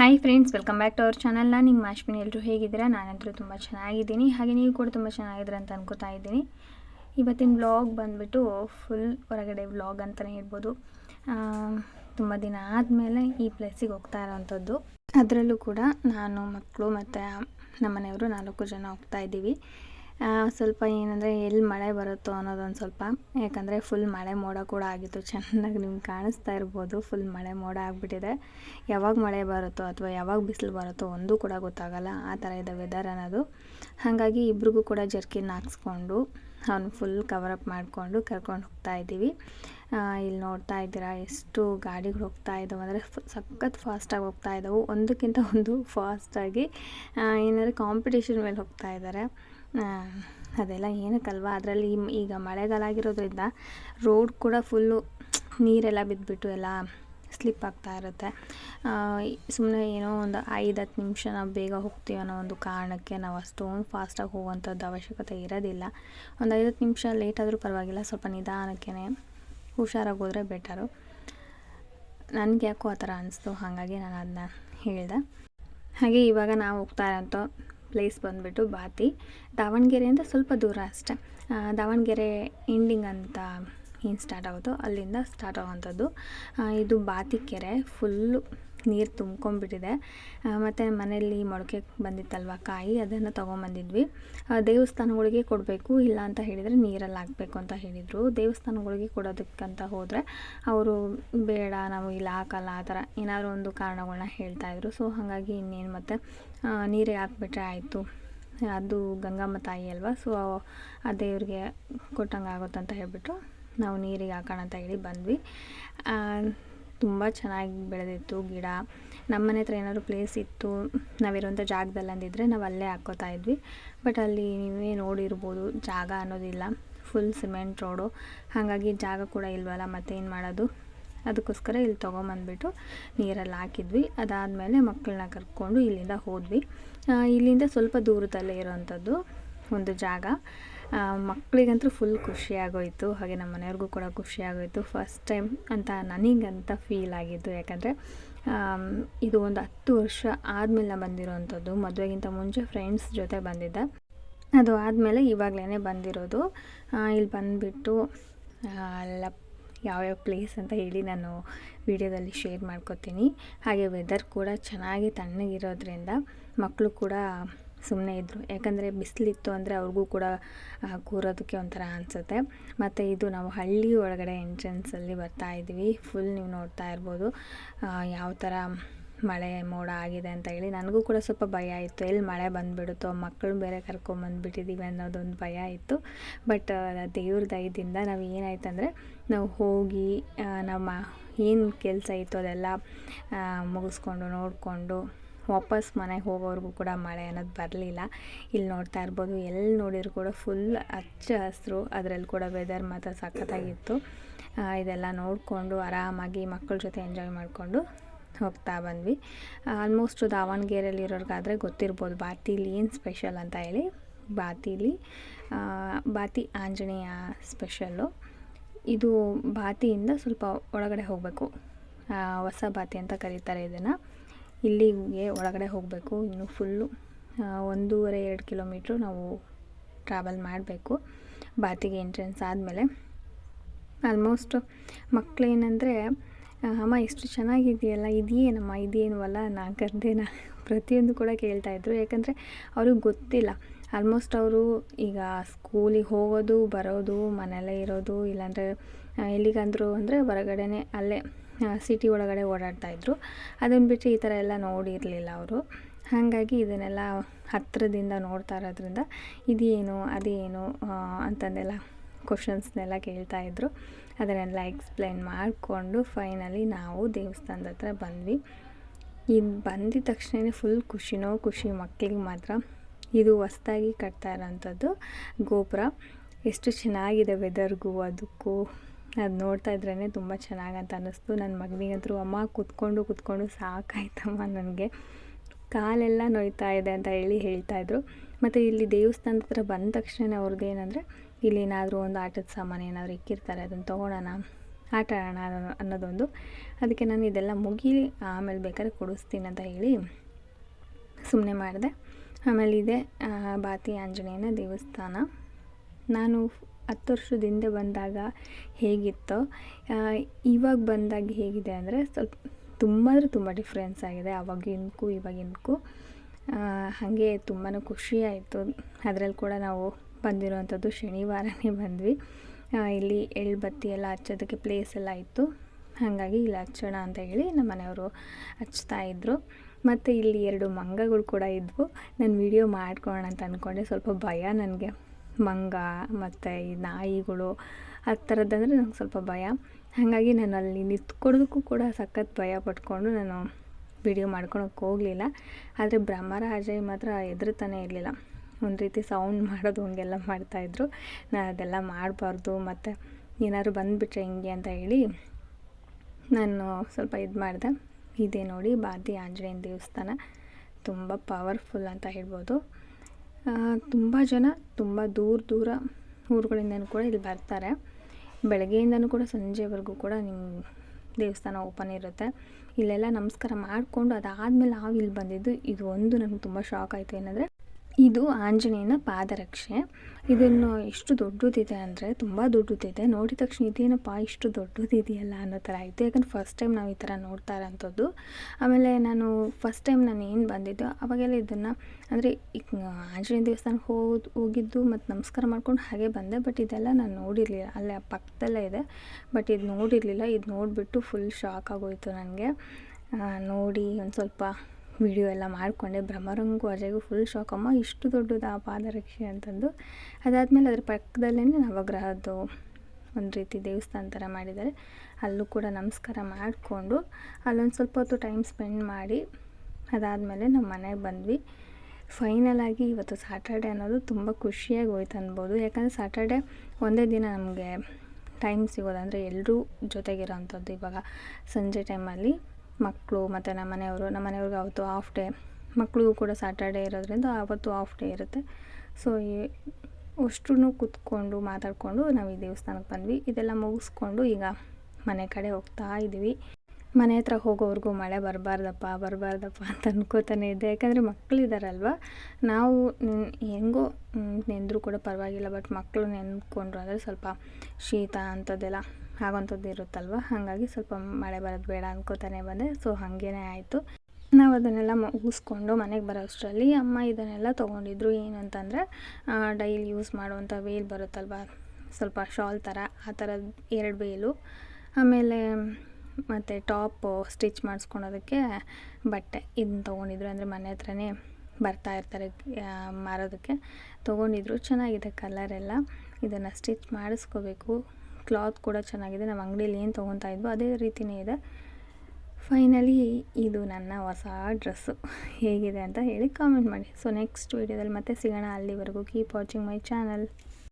Hi friends welcome back to our ಚಾನಲ್ನ ನಿಮ್ಮ ಅಶ್ವಿನಿ. ಎಲ್ಲರೂ ಹೇಗಿದ್ದೀರಾ? ನಾನಂತರೂ ತುಂಬ ಚೆನ್ನಾಗಿದ್ದೀನಿ. ಹಾಗೆ ನೀವು ಕೂಡ ತುಂಬ ಚೆನ್ನಾಗಿದ್ದೀರ ಅಂತ ಅನ್ಕೋತಾ ಇದ್ದೀನಿ. ಇವತ್ತಿನ ವ್ಲಾಗ್ ಬಂದುಬಿಟ್ಟು ಫುಲ್ ಹೊರಗಡೆ ವ್ಲಾಗ್ ಅಂತಲೇ ಹೇಳ್ಬೋದು. ತುಂಬ ದಿನ ಆದಮೇಲೆ ಈ ಪ್ಲೇಸಿಗೆ ಹೋಗ್ತಾ ಇರೋವಂಥದ್ದು ಅದರಲ್ಲೂ ಕೂಡ ನಾನು, ಮಕ್ಕಳು ಮತ್ತು ನಮ್ಮನೆಯವರು ನಾಲ್ಕು ಜನ ಹೋಗ್ತಾ ಇದ್ದೀವಿ. ಸ್ವಲ್ಪ ಏನಂದರೆ ಎಲ್ಲಿ ಮಳೆ ಬರುತ್ತೋ ಅನ್ನೋದೊಂದು ಸ್ವಲ್ಪ. ಯಾಕಂದರೆ ಫುಲ್ ಮಳೆ ಮೋಡ ಕೂಡ ಆಗಿತ್ತು. ಚೆನ್ನಾಗಿ ನಿಮ್ಗೆ ಕಾಣಿಸ್ತಾ ಇರ್ಬೋದು. ಫುಲ್ ಮಳೆ ಮೋಡ ಆಗಿಬಿಟ್ಟಿದೆ. ಯಾವಾಗ ಮಳೆ ಬರುತ್ತೋ ಅಥವಾ ಯಾವಾಗ ಬಿಸಿಲು ಬರುತ್ತೋ ಒಂದೂ ಕೂಡ ಗೊತ್ತಾಗಲ್ಲ. ಆ ಥರ ಇದೆ ವೆದರ್ ಅನ್ನೋದು. ಹಾಗಾಗಿ ಇಬ್ರಿಗೂ ಕೂಡ ಜರ್ಕಿನ್ ಹಾಕ್ಸ್ಕೊಂಡು, ಅವ್ನು ಫುಲ್ ಕವರ್ ಅಪ್ ಮಾಡಿಕೊಂಡು ಕರ್ಕೊಂಡು ಹೋಗ್ತಾ ಇದ್ದೀವಿ. ಇಲ್ಲಿ ನೋಡ್ತಾ ಇದ್ದೀರಾ ಎಷ್ಟು ಗಾಡಿಗಳು ಹೋಗ್ತಾ ಇದ್ದಾವೆ ಅಂದರೆ ಸಖತ್ ಫಾಸ್ಟಾಗಿ ಹೋಗ್ತಾ ಇದ್ದಾವೆ ಒಂದಕ್ಕಿಂತ ಒಂದು ಫಾಸ್ಟಾಗಿ ಏನಾದರೂ ಕಾಂಪಿಟೇಷನ್ ಮೇಲೆ ಹೋಗ್ತಾ ಇದ್ದಾರೆ ಅದೆಲ್ಲ ಏನಕ್ಕಲ್ವ? ಅದರಲ್ಲಿ ಈಗ ಮಳೆಗಾಲ ಆಗಿರೋದ್ರಿಂದ ರೋಡ್ ಕೂಡ ಫುಲ್ಲು ನೀರೆಲ್ಲ ಬಿದ್ದುಬಿಟ್ಟು ಎಲ್ಲ ಸ್ಲಿಪ್ ಆಗ್ತಾ ಇರುತ್ತೆ. ಸುಮ್ಮನೆ ಏನೋ ಒಂದು ಐದು ಹತ್ತು ನಿಮಿಷ ನಾವು ಬೇಗ ಹೋಗ್ತೀವಿ ಅನ್ನೋ ಒಂದು ಕಾರಣಕ್ಕೆ ನಾವು ಅಷ್ಟೊಂದು ಫಾಸ್ಟಾಗಿ ಹೋಗುವಂಥದ್ದು ಅವಶ್ಯಕತೆ ಇರೋದಿಲ್ಲ. ಒಂದು ಐದು ಹತ್ತು ನಿಮಿಷ ಲೇಟ್ ಆದರೂ ಪರವಾಗಿಲ್ಲ, ಸ್ವಲ್ಪ ನಿಧಾನಕ್ಕೇ ಹುಷಾರಾಗಿ ಹೋದರೆ ಬೆಟರು ನನಗೆ ಯಾಕೋ ಆ ಥರ ಅನಿಸ್ತು, ಹಾಗಾಗಿ ನಾನು ಅದನ್ನ ಹೇಳಿದೆ. ಹಾಗೆ ಇವಾಗ ನಾವು ಹೋಗ್ತಾ ಇರೋಂಥ ಪ್ಲೇಸ್ ಬಂದುಬಿಟ್ಟು ಬಾತಿ. ದಾವಣಗೆರೆಯಿಂದ ಸ್ವಲ್ಪ ದೂರ ಅಷ್ಟೆ. ದಾವಣಗೆರೆ ಎಂಡಿಂಗ್ ಅಂತ ಏನು ಸ್ಟಾರ್ಟ್ ಆಗುತ್ತೋ ಅಲ್ಲಿಂದ ಸ್ಟಾರ್ಟ್ ಆಗುವಂಥದ್ದು. ಇದು ಬಾತಿ ಕೆರೆ ಫುಲ್ಲು ನೀರು ತುಂಬ್ಕೊಂಡ್ಬಿಟ್ಟಿದೆ. ಮತ್ತು ಮನೆಯಲ್ಲಿ ಮೊಳಕೆ ಬಂದಿತ್ತಲ್ವ ಕಾಯಿ, ಅದನ್ನು ತೊಗೊಂಬಂದಿದ್ವಿ. ದೇವಸ್ಥಾನಗಳಿಗೆ ಕೊಡಬೇಕು, ಇಲ್ಲ ಅಂತ ಹೇಳಿದರೆ ನೀರಲ್ಲಿ ಹಾಕಬೇಕು ಅಂತ ಹೇಳಿದರು. ದೇವಸ್ಥಾನಗಳಿಗೆ ಕೊಡೋದಕ್ಕಂತ ಹೋದರೆ ಅವರು, ಬೇಡ, ನಾವು ಇಲ್ಲಿ ಹಾಕಲ್ಲ, ಆ ಥರ ಏನಾದರೂ ಒಂದು ಕಾರಣಗಳನ್ನ ಹೇಳ್ತಾಯಿದ್ರು ಸೊ ಹಾಗಾಗಿ ಇನ್ನೇನು ಮತ್ತೆ ನೀರಿಗೆ ಹಾಕ್ಬಿಟ್ರೆ ಆಯಿತು. ಅದು ಗಂಗಮ್ಮ ತಾಯಿ ಅಲ್ವಾ ಸೊ ಆ ದೇವ್ರಿಗೆ ಕೊಟ್ಟಂಗೆ ಆಗುತ್ತಂತ ಹೇಳಿಬಿಟ್ಟು ನಾವು ನೀರಿಗೆ ಹಾಕೋಣ ಅಂತ ಹೇಳಿ ಬಂದ್ವಿ. ತುಂಬ ಚೆನ್ನಾಗಿ ಬೆಳೆದಿತ್ತು ಗಿಡ. ನಮ್ಮ ಮನೆ ಹತ್ರ ಏನಾದ್ರು ಪ್ಲೇಸ್ ಇತ್ತು ನಾವಿರುವಂಥ ಜಾಗದಲ್ಲಿ ಅಂದಿದ್ದರೆ ನಾವು ಅಲ್ಲೇ ಹಾಕ್ಕೋತಾ ಇದ್ವಿ. ಬಟ್ ಅಲ್ಲಿ ನೀವೇ ನೋಡಿರ್ಬೋದು ಜಾಗ ಅನ್ನೋದಿಲ್ಲ. ಫುಲ್ ಸಿಮೆಂಟ್ ರೋಡು ಹಾಗಾಗಿ ಜಾಗ ಕೂಡ ಇಲ್ವಲ್ಲ, ಮತ್ತೇನು ಮಾಡೋದು? ಅದಕ್ಕೋಸ್ಕರ ಇಲ್ಲಿ ತೊಗೊಂಬಂದ್ಬಿಟ್ಟು ನೀರಲ್ಲಿ ಹಾಕಿದ್ವಿ. ಅದಾದಮೇಲೆ ಮಕ್ಕಳನ್ನ ಕರ್ಕೊಂಡು ಇಲ್ಲಿಂದ ಹೋದ್ವಿ. ಇಲ್ಲಿಂದ ಸ್ವಲ್ಪ ದೂರದಲ್ಲೇ ಇರೋವಂಥದ್ದು ಒಂದು ಜಾಗ. ಮಕ್ಕಳಿಗಂತೂ ಫುಲ್ ಖುಷಿ ಆಗೋಯಿತು. ಹಾಗೆ ನಮ್ಮ ಮನೆಯವ್ರಿಗೂ ಕೂಡ ಖುಷಿಯಾಗೋಯಿತು ಫಸ್ಟ್ ಟೈಮ್ ಅಂತ ನನಗಂತ ಫೀಲ್ ಆಗಿದ್ದು. ಯಾಕಂದರೆ ಇದು ಒಂದು ಹತ್ತು ವರ್ಷ ಆದಮೇಲೆ ಬಂದಿರೋವಂಥದ್ದು ಮದುವೆಗಿಂತ ಮುಂಚೆ ಫ್ರೆಂಡ್ಸ್ ಜೊತೆ ಬಂದಿದ್ದೆ. ಅದು ಆದಮೇಲೆ ಇವಾಗಲೇ ಬಂದಿರೋದು. ಇಲ್ಲಿ ಬಂದುಬಿಟ್ಟು ಎಲ್ಲ ಯಾವ್ಯಾವ ಪ್ಲೇಸ್ ಅಂತ ಹೇಳಿ ನಾನು ವಿಡಿಯೋದಲ್ಲಿ ಶೇರ್ ಮಾಡ್ಕೊತೀನಿ. ಹಾಗೆ ವೆದರ್ ಕೂಡ ಚೆನ್ನಾಗಿ ತಣ್ಣಗಿರೋದ್ರಿಂದ ಮಕ್ಕಳು ಕೂಡ ಸುಮ್ಮನೆ ಇದ್ದರು ಯಾಕಂದರೆ ಬಿಸಿಲಿತ್ತು ಅಂದರೆ ಅವ್ರಿಗೂ ಕೂಡ ಕೂರೋದಕ್ಕೆ ಒಂಥರ ಅನಿಸುತ್ತೆ. ಮತ್ತು ಇದು ನಾವು ಹಳ್ಳಿ ಒಳಗಡೆ ಎಂಟ್ರೆನ್ಸಲ್ಲಿ ಬರ್ತಾ ಇದ್ದೀವಿ ಫುಲ್ ನೀವು ನೋಡ್ತಾ ಇರ್ಬೋದು. ಯಾವ ಥರ ಮಳೆ ಮೋಡ ಆಗಿದೆ ಅಂತ ಹೇಳಿ. ನನಗೂ ಕೂಡ ಸ್ವಲ್ಪ ಭಯ ಇತ್ತು. ಎಲ್ಲಿ ಮಳೆ ಬಂದುಬಿಡುತ್ತೋ ಮಕ್ಕಳು ಬೇರೆ ಕರ್ಕೊಂಬಂದುಬಿಟ್ಟಿದ್ದೀವಿ ಅನ್ನೋದೊಂದು ಭಯ ಇತ್ತು. ಬಟ್ ದೇವ್ರ ದಯದಿಂದ ನಾವು ಏನಾಯ್ತಂದರೆ ನಾವು ಹೋಗಿ ನಮ್ಮ ಏನು ಕೆಲಸ ಇತ್ತು ಅದೆಲ್ಲ ಮುಗಿಸ್ಕೊಂಡು, ನೋಡಿಕೊಂಡು ವಾಪಸ್ ಮನೆಗೆ ಹೋಗೋವರೆಗೂ ಕೂಡ ಮಳೆ ಅನ್ನೋದು ಬರಲಿಲ್ಲ. ಇಲ್ಲಿ ನೋಡ್ತಾ ಇರ್ಬೋದು, ಎಲ್ಲಿ ನೋಡಿದ್ರು ಕೂಡ ಫುಲ್ ಹಚ್ಚ ಹಸಿರು, ಅದರಲ್ಲಿ ಕೂಡ ವೆದರ್ ಮಾತ್ರ ಸಖತ್ತಾಗಿತ್ತು. ಇದೆಲ್ಲ ನೋಡಿಕೊಂಡು ಆರಾಮಾಗಿ ಮಕ್ಕಳ ಜೊತೆ ಎಂಜಾಯ್ ಮಾಡಿಕೊಂಡು ಹೋಗ್ತಾ ಬಂದ್ವಿ. ಆಲ್ಮೋಸ್ಟ್ ದಾವಣಗೆರೆಯಲ್ಲಿ ಇರೋರ್ಗಾದರೆ ಗೊತ್ತಿರ್ಬೋದು ಬಾತಿಲಿ ಏನು ಸ್ಪೆಷಲ್ ಅಂತ ಹೇಳಿ. ಬಾತಿಲಿ ಬಾತಿ ಆಂಜನೇಯ ಸ್ಪೆಷಲ್ಲು ಇದು ಬಾತಿಯಿಂದ ಸ್ವಲ್ಪ ಒಳಗಡೆ ಹೋಗಬೇಕು. ಹೊಸ ಬಾತಿ ಅಂತ ಕರೀತಾರೆ ಇದನ್ನು. ಇಲ್ಲಿಗೆ ಒಳಗಡೆ ಹೋಗಬೇಕು. ಇನ್ನು ಫುಲ್ಲು ಒಂದೂವರೆ, ಎರಡು ಕಿಲೋಮೀಟ್ರು ನಾವು ಟ್ರಾವೆಲ್ ಮಾಡಬೇಕು. ಬಾತಿಗೆ ಎಂಟ್ರೆನ್ಸ್ ಆದಮೇಲೆ. ಆಲ್ಮೋಸ್ಟ್ ಮಕ್ಕಳೇನಂದರೆ ಅಮ್ಮ ಎಷ್ಟು ಚೆನ್ನಾಗಿದೆಯಲ್ಲ ಇದೇನಮ್ಮ, ಇದೇನವಲ್ಲ? ನಾ ಪ್ರತಿಯೊಂದು ಕೂಡ ಕೇಳ್ತಾಯಿದ್ರು ಯಾಕಂದರೆ ಅವ್ರಿಗೆ ಗೊತ್ತಿಲ್ಲ. ಆಲ್ಮೋಸ್ಟ್ ಅವರು ಈಗ ಸ್ಕೂಲಿಗೆ ಹೋಗೋದು, ಬರೋದು, ಮನೆಯಲ್ಲೇ ಇರೋದು, ಇಲ್ಲಾಂದರೆ ಎಲ್ಲಿಗಂದ್ರು ಅಂದರೆ ಹೊರಗಡೆನೇ ಅಲ್ಲೇ ಸಿಟಿ ಒಳಗಡೆ ಓಡಾಡ್ತಾಯಿದ್ರು ಅದನ್ನು ಬಿಟ್ಟರೆ ಈ ಥರ ಎಲ್ಲ ನೋಡಿರಲಿಲ್ಲ ಅವರು. ಹಾಗಾಗಿ ಇದನ್ನೆಲ್ಲ ಹತ್ತಿರದಿಂದ ನೋಡ್ತಾ ಇರೋದ್ರಿಂದ ಇದೇನು, ಅದೇನು ಅಂತಂದೆಲ್ಲ ಕ್ವಶನ್ಸ್ನೆಲ್ಲ ಕೇಳ್ತಾಯಿದ್ರು ಅದನ್ನೆಲ್ಲ ಎಕ್ಸ್ಪ್ಲೈನ್ ಮಾಡಿಕೊಂಡು ಫೈನಲಿ ನಾವು ದೇವಸ್ಥಾನದ ಹತ್ರ ಬಂದ್ವಿ. ಇದು ಬಂದಿದ ತಕ್ಷಣ ಫುಲ್ ಖುಷಿನೋ ಖುಷಿ ಮಕ್ಕಳಿಗೆ ಮಾತ್ರ ಇದು ಹೊಸ್ದಾಗಿ ಕಟ್ತಾ ಇರೋಂಥದ್ದು ಗೋಪುರ. ಎಷ್ಟು ಚೆನ್ನಾಗಿದೆ ವೆದರ್ಗೂ ಅದಕ್ಕೂ ಅದು ನೋಡ್ತಾ ಇದ್ರೇ ತುಂಬ ಚೆನ್ನಾಗಂತ ಅನ್ನಿಸ್ತು. ನನ್ನ ಮಗನಿಗಂತೂ ಅಮ್ಮ ಕೂತ್ಕೊಂಡು ಕೂತ್ಕೊಂಡು ಸಾಕಾಯ್ತಮ್ಮ ನನಗೆ. ಕಾಲೆಲ್ಲ ನೋಯ್ತಾ ಇದೆ ಅಂತ ಹೇಳಿ ಹೇಳ್ತಾಯಿದ್ರು ಮತ್ತು ಇಲ್ಲಿ ದೇವಸ್ಥಾನದ ಹತ್ರ ಬಂದ ತಕ್ಷಣ ಅವ್ರದ್ದು ಏನಂದರೆ, ಇಲ್ಲಿ ಏನಾದರೂ ಒಂದು ಆಟದ ಸಾಮಾನು ಏನಾದರೂ ಇಕ್ಕಿರ್ತಾರೆ ಅದನ್ನು ತೊಗೊಳೋಣ ಆಟ ಆಡೋಣ ಅನ್ನೋ- ಅನ್ನೋದೊಂದು. ಅದಕ್ಕೆ ನಾನು ಇದೆಲ್ಲ ಮುಗಿ ಆಮೇಲೆ ಬೇಕಾದ್ರೆ ಕೊಡಿಸ್ತೀನಿ ಅಂತ ಹೇಳಿ ಸುಮ್ಮನೆ ಮಾಡಿದೆ. ಆಮೇಲೆ ಇದೆ ಬಾತಿ ಆಂಜನೇಯನ ದೇವಸ್ಥಾನ. ನಾನು ಹತ್ತು ವರ್ಷದ ಹಿಂದೆ ಬಂದಾಗ ಹೇಗಿತ್ತು ಇವಾಗ ಬಂದಾಗ ಹೇಗಿದೆ ಅಂದರೆ ಸ್ವಲ್ಪ ತುಂಬ ಅಂದರೆ ತುಂಬ ಡಿಫ್ರೆನ್ಸ್ ಆಗಿದೆ ಆವಾಗಿನಕ್ಕೂ ಇವಾಗಿನಕ್ಕೂ ಹಾಗೆ ತುಂಬಾ ಖುಷಿ ಆಯಿತು ಅದರಲ್ಲಿ ಕೂಡ ನಾವು ಬಂದಿರೋವಂಥದ್ದು ಶನಿವಾರನೇ ಬಂದ್ವಿ. ಇಲ್ಲಿ ಇಲ್ಲಿ ಎಳ್ಬತ್ತಿ ಎಲ್ಲ ಹಚ್ಚೋದಕ್ಕೆ ಪ್ಲೇಸ್ ಎಲ್ಲ ಇತ್ತು. ಹಾಗಾಗಿ ಇಲ್ಲಿ ಹಚ್ಚೋಣ ಅಂತ ಹೇಳಿ ನಮ್ಮ ಮನೆಯವರು ಹಚ್ತಾ ಇದ್ದರು ಮತ್ತು ಇಲ್ಲಿ ಎರಡು ಮಂಗಗಳು ಕೂಡ ಇದ್ವು. ನಾನು ವಿಡಿಯೋ ಮಾಡ್ಕೊಳ್ಳೋಣ ಅಂತ ಅಂದ್ಕೊಂಡೆ ಸ್ವಲ್ಪ ಭಯ ನನಗೆ. ಮಂಗ ಮತ್ತು ಈ ನಾಯಿಗಳು ಆ ಥರದ್ದಂದರೆ ನಂಗೆ ಸ್ವಲ್ಪ ಭಯ. ಹಾಗಾಗಿ ನಾನು ಅಲ್ಲಿ ನಿಂತ್ಕೊಳ್ಳೋದಕ್ಕೂ ಕೂಡ ಸಖತ್ ಭಯ ಪಟ್ಕೊಂಡು ನಾನು ವಿಡಿಯೋ ಮಾಡ್ಕೊಳಕ್ಕೆ ಹೋಗಲಿಲ್ಲ. ಆದರೆ ಬ್ರಹ್ಮರಾಜ ಮಾತ್ರ ಎದುರುತಾನೆ ಇರಲಿಲ್ಲ. ಒಂದು ರೀತಿ ಸೌಂಡ್ ಮಾಡೋದು ಹಂಗೆಲ್ಲ ಮಾಡ್ತಾಯಿದ್ರು. ನಾನು ಅದೆಲ್ಲ ಮಾಡಬಾರ್ದು, ಮತ್ತು ಏನಾದ್ರು ಬಂದುಬಿಟ್ರೆ ಹಿಂಗೆ ಅಂತ ಹೇಳಿ ನಾನು ಸ್ವಲ್ಪ ಇದು ಮಾಡಿದೆ. ಇದೆ ನೋಡಿ ಬಾದಿ ಆಂಜನೇಯನ ದೇವಸ್ಥಾನ. ತುಂಬ ಪವರ್ಫುಲ್ ಅಂತ ಹೇಳ್ಬೋದು. ತುಂಬ ಜನ ತುಂಬ ದೂರ ದೂರ ಊರುಗಳಿಂದನೂ ಕೂಡ ಇಲ್ಲಿ ಬರ್ತಾರೆ. ಬೆಳಗ್ಗೆಯಿಂದಲೂ ಕೂಡ ಸಂಜೆವರೆಗೂ ಕೂಡ ನಿಮ್ಮ ದೇವಸ್ಥಾನ ಓಪನ್ ಇರುತ್ತೆ. ಇಲ್ಲೆಲ್ಲ ನಮಸ್ಕಾರ ಮಾಡಿಕೊಂಡು ಅದಾದಮೇಲೆ ನಾವು ಇಲ್ಲಿ ಬಂದಿದ್ದು, ಇದು ಒಂದು ನನಗೆ ತುಂಬ ಶಾಕ್ ಆಯಿತು. ಏನಂದರೆ ಇದು ಆಂಜನೇಯನ ಪಾದರಕ್ಷೆ. ಇದನ್ನು ಎಷ್ಟು ದೊಡ್ಡದಿದೆ ಅಂದರೆ ತುಂಬ ದೊಡ್ಡದಿದೆ. ನೋಡಿದ ತಕ್ಷಣ ಇದೇನಪ್ಪ ಇಷ್ಟು ದೊಡ್ಡದಿದೆಯಲ್ಲ ಅನ್ನೋ ಥರ ಆಯಿತು. ಯಾಕಂದ್ರೆ ಫಸ್ಟ್ ಟೈಮ್ ನಾವು ಈ ಥರ ನೋಡ್ತಾ ಇರೋಂಥದ್ದು. ಆಮೇಲೆ ನಾನು ಫಸ್ಟ್ ಟೈಮ್ ನಾನು ಏನು ಬಂದಿದ್ದು, ಅವಾಗೆಲ್ಲ ಇದನ್ನು ಅಂದರೆ ಆಂಜನೇಯ ದೇವಸ್ಥಾನಕ್ಕೆ ಹೋದ, ಹೋಗಿದ್ದು ಮತ್ತು ನಮಸ್ಕಾರ ಮಾಡ್ಕೊಂಡು ಹಾಗೆ ಬಂದೆ. ಬಟ್ ಇದೆಲ್ಲ ನಾನು ನೋಡಿರಲಿಲ್ಲ. ಅಲ್ಲೇ ಪಕ್ಕದಲ್ಲೇ ಇದೆ. ಬಟ್ ಇದು ನೋಡಿರಲಿಲ್ಲ. ಇದು ನೋಡಿಬಿಟ್ಟು ಫುಲ್ ಶಾಕ್ ಆಗೋಯಿತು ನನಗೆ ನೋಡಿ ಒಂದು ಸ್ವಲ್ಪ ವಿಡಿಯೋ ಎಲ್ಲ ಮಾಡಿಕೊಂಡೆ. ಬ್ರಹ್ಮರಂಗು ಅಜಯ್ಗೂ ಫುಲ್ ಶಾಕ್ ಇಷ್ಟು ದೊಡ್ಡದು ಆ ಪಾದರಕ್ಷೆ ಅಂತಂದು. ಅದಾದಮೇಲೆ ಅದ್ರ ಪಕ್ಕದಲ್ಲೇ ನವಗ್ರಹದ್ದು ಒಂದು ರೀತಿ ದೇವಸ್ಥಾನ ಥರ ಮಾಡಿದ್ದಾರೆ. ಅಲ್ಲೂ ಕೂಡ ನಮಸ್ಕಾರ ಮಾಡಿಕೊಂಡು, ಅಲ್ಲೊಂದು ಸ್ವಲ್ಪ ಹೊತ್ತು ಟೈಮ್ ಸ್ಪೆಂಡ್ ಮಾಡಿ, ಅದಾದಮೇಲೆ ನಮ್ಮ ಮನೆಗೆ ಬಂದ್ವಿ. ಫೈನಲ್ ಆಗಿ ಇವತ್ತು ಸಾಟರ್ಡೆ ಅನ್ನೋದು ತುಂಬ ಖುಷಿಯಾಗಿ ಹೋಯ್ತು ಅನ್ಬೋದು. ಯಾಕಂದರೆ ಸಾಟರ್ಡೆ ಒಂದೇ ದಿನ ನಮಗೆ ಟೈಮ್ ಸಿಗೋದಂದರೆ ಎಲ್ಲರೂ ಜೊತೆಗಿರೋ ಅಂಥದ್ದು ಇವಾಗ ಸಂಜೆ ಟೈಮಲ್ಲಿ ಮಕ್ಕಳು ಮತ್ತು ನಮ್ಮ ಮನೆಯವರು, ನಮ್ಮ ಮನೆಯವ್ರಿಗೆ ಅವತ್ತು ಆಫ್ ಡೇ ಮಕ್ಕಳಿಗೂ ಕೂಡ ಸ್ಯಾಟರ್ಡೇ ಇರೋದ್ರಿಂದ ಆವತ್ತು ಆಫ್ ಡೇ ಇರುತ್ತೆ. ಸೊ ಅಷ್ಟು ಕೂತ್ಕೊಂಡು ಮಾತಾಡಿಕೊಂಡು ನಾವು ಈ ದೇವಸ್ಥಾನಕ್ಕೆ ಬಂದ್ವಿ. ಇದೆಲ್ಲ ಮುಗಿಸ್ಕೊಂಡು ಈಗ ಮನೆ ಕಡೆ ಹೋಗ್ತಾ ಇದ್ವಿ ಮನೆ ಹತ್ರ ಹೋಗೋವ್ರಿಗೂ ಮಳೆ ಬರಬಾರ್ದಪ್ಪ ಬರಬಾರ್ದಪ್ಪ ಅಂತ ಅನ್ಕೋತಾನೆ ಇದ್ದೆ. ಯಾಕಂದರೆ ಮಕ್ಕಳಿದಾರಲ್ವ ನಾವು ಹೆಂಗೋ ನೆಂದರೂ ಕೂಡ ಪರವಾಗಿಲ್ಲ ಬಟ್ ಮಕ್ಕಳು ನೆನ್ಕೊಂಡ್ರು ಅಂದರೆ ಸ್ವಲ್ಪ ಶೀತ ಅಂಥದ್ದೆಲ್ಲ ಆಗೋಂಥದ್ದು ಇರುತ್ತಲ್ವ? ಹಾಗಾಗಿ ಸ್ವಲ್ಪ ಮಳೆ ಬರೋದು ಬೇಡ ಅನ್ಕೋತಾನೆ ಬಂದೆ. ಸೊ ಹಾಗೇನೇ ಆಯಿತು. ನಾವು ಅದನ್ನೆಲ್ಲ ಮುಗಿಸ್ಕೊಂಡು ಮನೆಗೆ ಬರೋ ಅಷ್ಟರಲ್ಲಿ ಅಮ್ಮ ಇದನ್ನೆಲ್ಲ ತೊಗೊಂಡಿದ್ರು ಏನಂತಂದರೆ ಡೈಲಿ ಯೂಸ್ ಮಾಡುವಂಥ ವೇಲ್ ಬರುತ್ತಲ್ವ? ಸ್ವಲ್ಪ ಶಾಲ್ ಥರ, ಆ ಥರದ್ದು ಎರಡು ವೇಲು ಆಮೇಲೆ ಮತ್ತು ಟಾಪ್ ಸ್ಟಿಚ್ ಮಾಡಿಸ್ಕೊಳೋದಕ್ಕೆ ಬಟ್ಟೆ. ಇದನ್ನ ತೊಗೊಂಡಿದ್ರು ಅಂದರೆ ಮನೆ ಹತ್ರನೇ ಬರ್ತಾ ಇರ್ತಾರೆ ಮಾರೋದಕ್ಕೆ. ತೊಗೊಂಡಿದ್ರು. ಚೆನ್ನಾಗಿದೆ ಕಲರೆಲ್ಲ ಇದನ್ನು ಸ್ಟಿಚ್ ಮಾಡಿಸ್ಕೋಬೇಕು. ಕ್ಲಾತ್ ಕೂಡ ಚೆನ್ನಾಗಿದೆ. ನಾವು ಅಂಗಡಿಯಲ್ಲಿ ಏನು ತೊಗೊತಾ ಇದ್ವೋ ಅದೇ ರೀತಿಯೇ ಇದೆ. ಫೈನಲಿ ಇದು ನನ್ನ ಹೊಸ ಡ್ರೆಸ್ಸು ಹೇಗಿದೆ ಅಂತ ಹೇಳಿ ಕಾಮೆಂಟ್ ಮಾಡಿ. ಸೊ ನೆಕ್ಸ್ಟ್ ವೀಡಿಯೋದಲ್ಲಿ ಮತ್ತೆ ಸಿಗೋಣ. ಅಲ್ಲಿವರೆಗೂ ಕೀಪ್ ವಾಚಿಂಗ್ ಮೈ ಚಾನಲ್